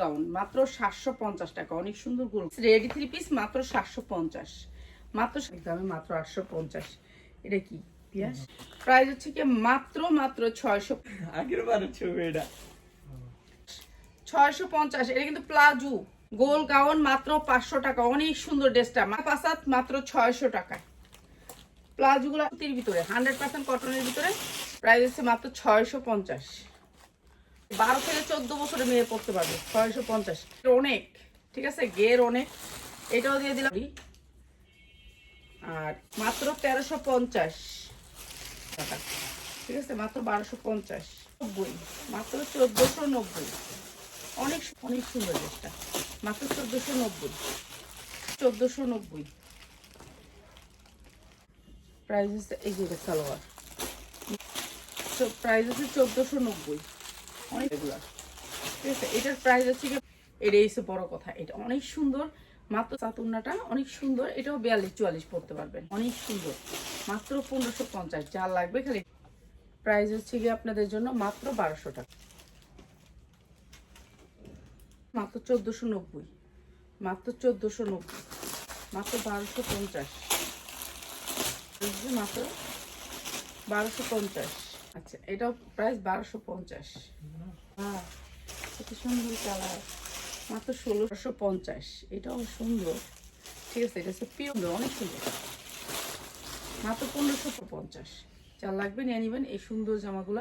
Gown মাত্র সাতশো পঞ্চাশ টাকা অনেক সুন্দর গোল রেডি থ্রি পিস মাত্র সাতশো পঞ্চাশ। মাত্র দামে মাত্র আটশো পঞ্চাশ। এটা কি? পিয়াস প্রাইস হচ্ছে কি মাত্র মাত্র ছয়শো আগের বারের ছবি এটা। ছয়শো পঞ্চাশ এটা কিন্তু প্লাজু গোল গাউন মাত্র পাঁচশো টাকা অনেক সুন্দর ড্রেসটা। পাঁচাত মাত্র ছয়শো টাকা। প্লাজোগুলো তির ভিতরে হান্ড্রেড পার্সেন্ট কটনের ভিতরে। প্রাইস হচ্ছে মাত্র ছয়শো পঞ্চাশ। বারো থেকে চোদ্দ বছরের মেয়ে পড়তে পারবে, ছয়শো পঞ্চাশ। অনেক, ঠিক আছে? গের অনেক। এটাও দিয়ে দিলাম। আর মাত্র তেরোশো পঞ্চাশ টাকা, ঠিক আছে? মাত্র বারোশো পঞ্চাশ। নব্বই, মাত্র চোদ্দোশো নব্বই। অনেক অনেক সুন্দর ড্রেসটা। মাত্র চোদ্দোশো নব্বই। চোদ্দোশো নব্বই। প্রাইস হচ্ছে এই যে সালোয়ার। প্রাইস হচ্ছে চোদ্দোশো নব্বই। অনেক ঠিক আছে এটার প্রাইস হচ্ছে কি? এটাই বড় কথা এটা অনেক সুন্দর। মাত্র চাতুর্নাটা অনেক সুন্দর। এটাও বিয়াল্লিশ চুয়াল্লিশ পড়তে পারবেন। অনেক সুন্দর। মাত্র পনেরোশো পঞ্চাশ যা লাগবে খালি। প্রাইস হচ্ছে গিয়ে আপনাদের জন্য মাত্র বারোশো টাকা। মাত্র চোদ্দোশো নব্বই মাত্র চোদ্দোশো নব্বই মাত্র বারোশো পঞ্চাশ। মাত্র বারোশো পঞ্চাশ। আচ্ছা এটাও প্রাইস বারোশো পঞ্চাশ। কত সুন্দর কালার। মাত্র ষোলোশো পঞ্চাশ, এটাও সুন্দর। ঠিক আছে, এটা হচ্ছে পিওর অনেক সুন্দর। মাত্র পনেরোশো পঞ্চাশ, যা লাগবে নিয়ে নেবেন এই সুন্দর জামাগুলো।